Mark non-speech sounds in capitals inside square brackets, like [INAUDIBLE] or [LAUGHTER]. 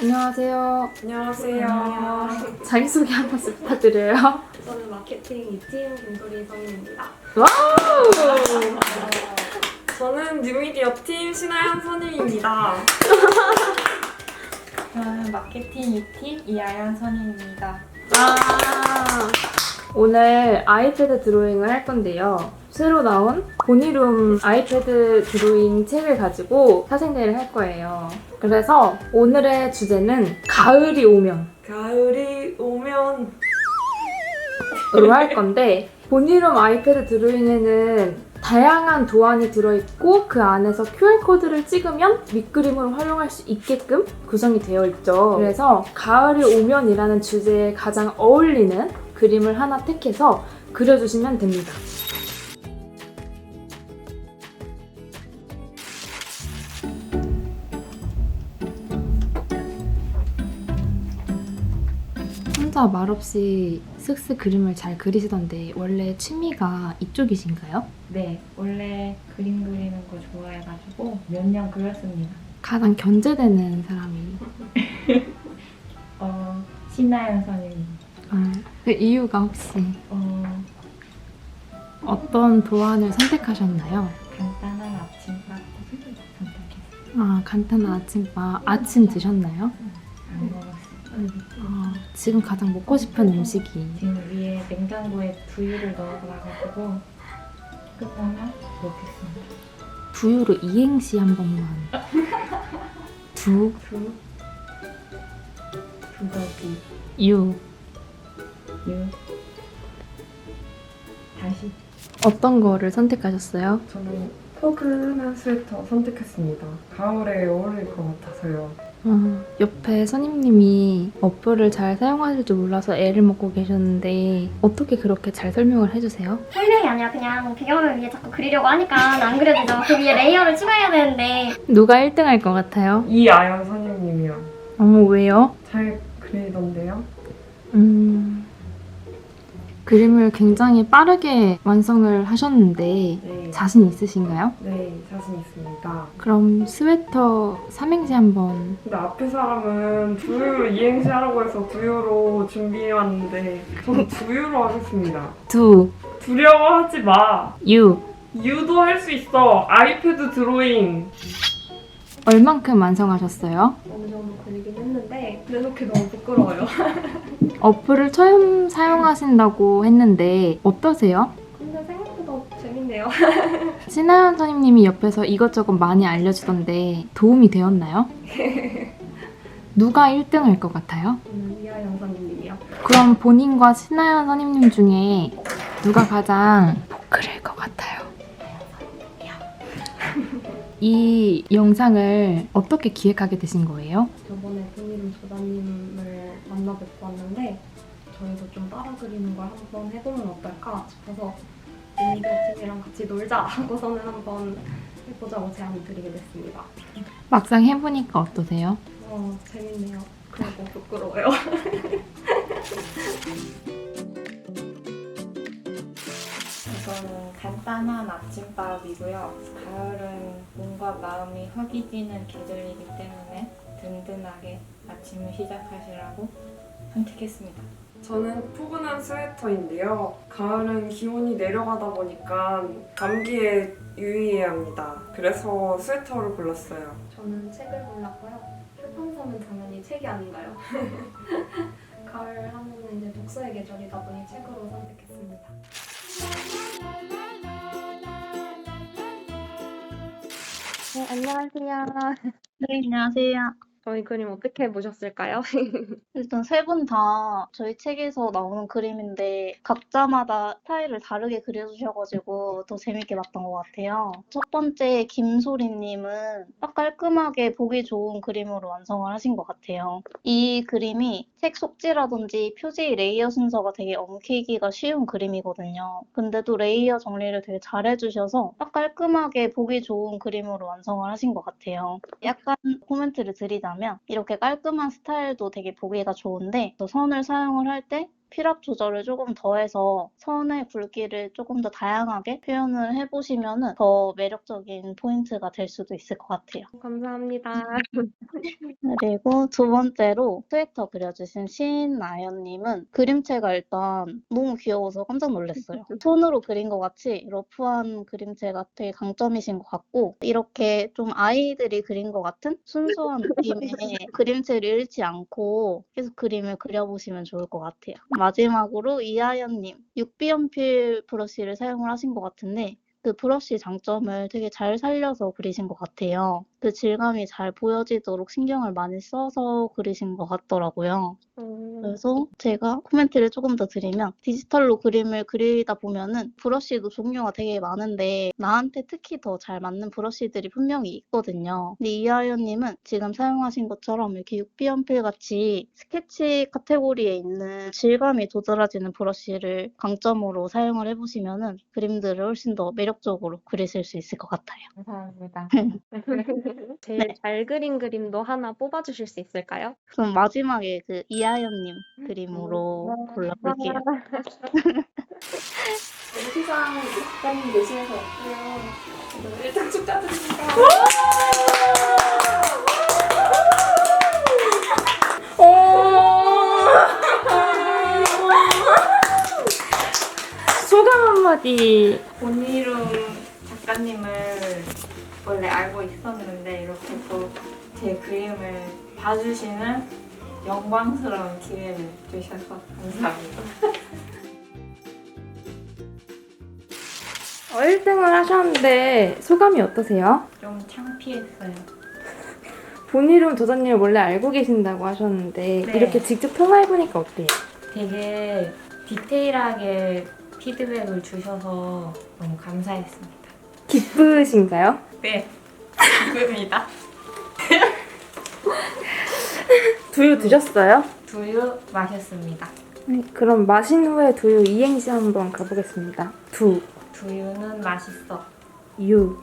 안녕하세요. 안녕하세요. 자기소개 한 번씩 부탁드려요. 저는 마케팅 2팀 김소리 선입니다. 와우! 저는 뉴미디어 팀 신하연 선임입니다. 저는 마케팅 2팀 이아연 선임입니다. 아, 오늘 아이패드 드로잉을 할 건데요. 새로 나온 보니룸 아이패드 드로잉 책을 가지고 사생대를 할 거예요. 그래서 오늘의 주제는 가을이 오면 가을이 오면 으로 할 건데 보니룸 아이패드 드로잉에는 다양한 도안이 들어있고 그 안에서 QR코드를 찍으면 밑그림으로 활용할 수 있게끔 구성이 되어 있죠. 그래서 가을이 오면이라는 주제에 가장 어울리는 그림을 하나 택해서 그려주시면 됩니다. 혼자 말없이 쓱쓱 그림을 잘 그리시던데 원래 취미가 이쪽이신가요? 네, 원래 그림 그리는 거 좋아해가지고 몇 년 그렸습니다. 가장 견제되는 사람이 [LAUGHS] 어, 신하연 선임. 아, 그 이유가 혹시 어, 어떤 도안을 선택하셨나요? 간단한 아침밥 선택했어요. 아 간단한 아침밥 아침 드셨나요? 안 먹었어요. 아, 지금 가장 먹고 싶은 음식이 지금 위에 냉장고에 두유를 넣어 놔가지고 끝나면 먹겠습니다. 두유로 이행시 한 번만 두, 두, 두더기, 유 유, 다시. 어떤 거를 선택하셨어요? 저는 포근한 스웨터 선택했습니다. 가을에 어울릴 것 같아서요. 아, 옆에 선임님이 어플을 잘 사용하실 줄 몰라서 애를 먹고 계셨는데 어떻게 그렇게 잘 설명을 해주세요? 설명이 아니라 그냥 배경을 위해 자꾸 그리려고 하니까 안 그려지죠. 그 위에 레이어를 추가해야 되는데 누가 1등 할 것 같아요? 이아연 선임님이요. 어머 왜요? 잘 그리던데요? 음, 그림을 굉장히 빠르게 완성을 하셨는데 네. 자신 있으신가요? 네, 자신 있습니다. 그럼 스웨터 삼행시 한번 근데 앞에 사람은 두유 이행시 하라고 해서 두유로 준비해왔는데 저는 두유로 하겠습니다. 두, 두려워하지 마. 유 유도 할 수 있어. 아이패드 드로잉. 얼만큼 완성하셨어요? 어느 정도 그리긴 했는데 내놓기 너무 부끄러워요. [LAUGHS] 어플을 처음 사용하신다고 했는데 어떠세요? 근데 생각보다 재밌네요. [LAUGHS] 신하연 선임님이 옆에서 이것저것 많이 알려주던데 도움이 되었나요? [LAUGHS] 누가 1등 할 것 같아요? 저는 이하 영상님이요. 그럼 본인과 신하연 선임님 중에 누가 가장 포크를 것 같아요? 이 영상을 어떻게 기획하게 되신 거예요? 저번에 본인 조다님을 만나 뵙고 왔는데 저희도 좀 따라 그리는 걸 한번 해보면 어떨까 싶어서 미디어 팀이랑 같이 놀자 하고서는 한번 해보자고 제안을 드리게 됐습니다. 막상 해보니까 어떠세요? 어, 재밌네요. 그리고 부끄러워요. [LAUGHS] 간단한 아침밥이고요. 가을은 몸과 마음이 허기지는 계절이기 때문에 든든하게 아침을 시작하시라고 선택했습니다. 저는 포근한 스웨터인데요. 가을은 기온이 내려가다 보니까 감기에 유의해야 합니다. 그래서 스웨터를 골랐어요. 저는 책을 골랐고요. 출판사는 당연히 책이 아닌가요? [LAUGHS] 가을 하면은 이제 독서의 계절이다 보니 책으로 선택했습니다. 네, 안녕하세요. 네, 안녕하세요. 저희 그림 어떻게 보셨을까요? [LAUGHS] 일단 세 분 다 저희 책에서 나오는 그림인데 각자마다 스타일을 다르게 그려주셔가지고 더 재밌게 봤던 것 같아요. 첫 번째 김소리님은 딱 깔끔하게 보기 좋은 그림으로 완성을 하신 것 같아요. 이 그림이 책 속지라든지 표지 레이어 순서가 되게 엉키기가 쉬운 그림이거든요. 근데도 레이어 정리를 되게 잘 해주셔서 딱 깔끔하게 보기 좋은 그림으로 완성을 하신 것 같아요. 약간 코멘트를 드리자 면 이렇게 깔끔한 스타일도 되게 보기가 좋은데 또 선을 사용을 할 때 필압 조절을 조금 더해서 선의 굵기를 조금 더 다양하게 표현을 해보시면 더 매력적인 포인트가 될 수도 있을 것 같아요. 감사합니다. 그리고 두 번째로 스웨터 그려주신 신나연님은 그림체가 일단 너무 귀여워서 깜짝 놀랐어요. [LAUGHS] 손으로 그린 것 같이 러프한 그림체가 되게 강점이신 것 같고 이렇게 좀 아이들이 그린 것 같은 순수한 느낌의 [LAUGHS] 그림체를 잃지 않고 계속 그림을 그려보시면 좋을 것 같아요. 마지막으로 이하연님 6B 연필 브러쉬를 사용을 하신 것 같은데 그 브러쉬 장점을 되게 잘 살려서 그리신 것 같아요. 그 질감이 잘 보여지도록 신경을 많이 써서 그리신 것 같더라고요. 음, 그래서 제가 코멘트를 조금 더 드리면 디지털로 그림을 그리다 보면은 브러쉬도 종류가 되게 많은데 나한테 특히 더 잘 맞는 브러쉬들이 분명히 있거든요. 근데 이하연님은 지금 사용하신 것처럼 이렇게 6B 연필 같이 스케치 카테고리에 있는 질감이 도드라지는 브러쉬를 강점으로 사용을 해보시면은 그림들을 훨씬 더 매력적으로 그리실 수 있을 것 같아요. 감사합니다. [LAUGHS] 제일 네. 잘 그린 그림도 하나 뽑아주실 수 있을까요? 그럼 마지막에 그 이하 연님 그림으로 골라볼게요. 시상 작가님 대신해서 왔고요. 1등 축하드립니다. 소감 한마디. 본이름 작가님을 원래 알고 있었는데 이렇게 또 제 그림을 봐주시는 영광스러운 기회를 주셔서 감사합니다. [LAUGHS] 어, 1등을 하셨는데 소감이 어떠세요? 좀 창피했어요. 본 이름 도전님을 원래 알고 계신다고 하셨는데 네. 이렇게 직접 통화해보니까 어때요? 되게 디테일하게 피드백을 주셔서 너무 감사했습니다. 기쁘신가요? 네, 기쁩니다. [LAUGHS] 두유 드셨어요? 두유 마셨습니다. 네, 그럼 마신 후에 두유 이행시 한번 가보겠습니다. 두, 두유는 맛있어. 유,